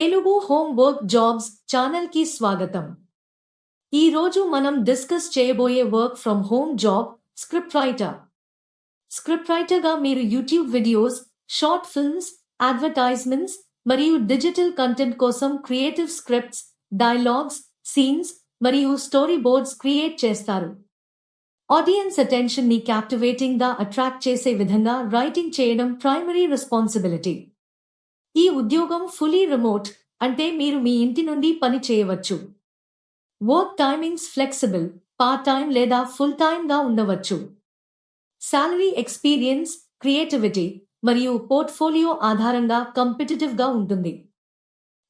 Telugu home work jobs ఛానల్కి స్వాగతం. ఈ రోజు మనం డిస్కస్ చేయబోయే work from home job script writer. Script రైటర్గా మీరు YouTube videos short films advertisements మరియు డిజిటల్ కంటెంట్ కోసం క్రియేటివ్ స్క్రిప్ట్స్ డైలాగ్స్ సీన్స్ మరియు స్టోరీ బోర్డ్స్ క్రియేట్ చేస్తారు. ఆడియన్స్ అటెన్షన్ని క్యాప్టివేటింగ్గా అట్రాక్ట్ చేసే విధంగా రైటింగ్ చేయడం ప్రైమరీ రెస్పాన్సిబిలిటీ. ఈ ఉద్యోగం ఫుల్లీ రిమోట్ అంటే మీరు మీ ఇంటి నుండి పని చేయవచ్చు. Work timings flexible part time లేదా ఫుల్ టైం గా ఉండవచ్చు. శాలరీ ఎక్స్పీరియన్స్ క్రియేటివిటీ మరియు పోర్ట్ఫోలియో ఆధారంగా కంపిటిటివ్గా ఉంటుంది.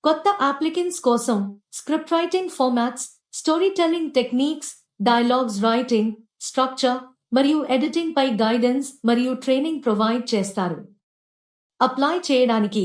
కొత్త అప్లికెన్స్ కోసం script writing formats story telling techniques dialogues writing structure మరియు ఎడిటింగ్ పై గైడెన్స్ మరియు ట్రైనింగ్ ప్రొవైడ్ చేస్తారు. అప్లై చేయడానికి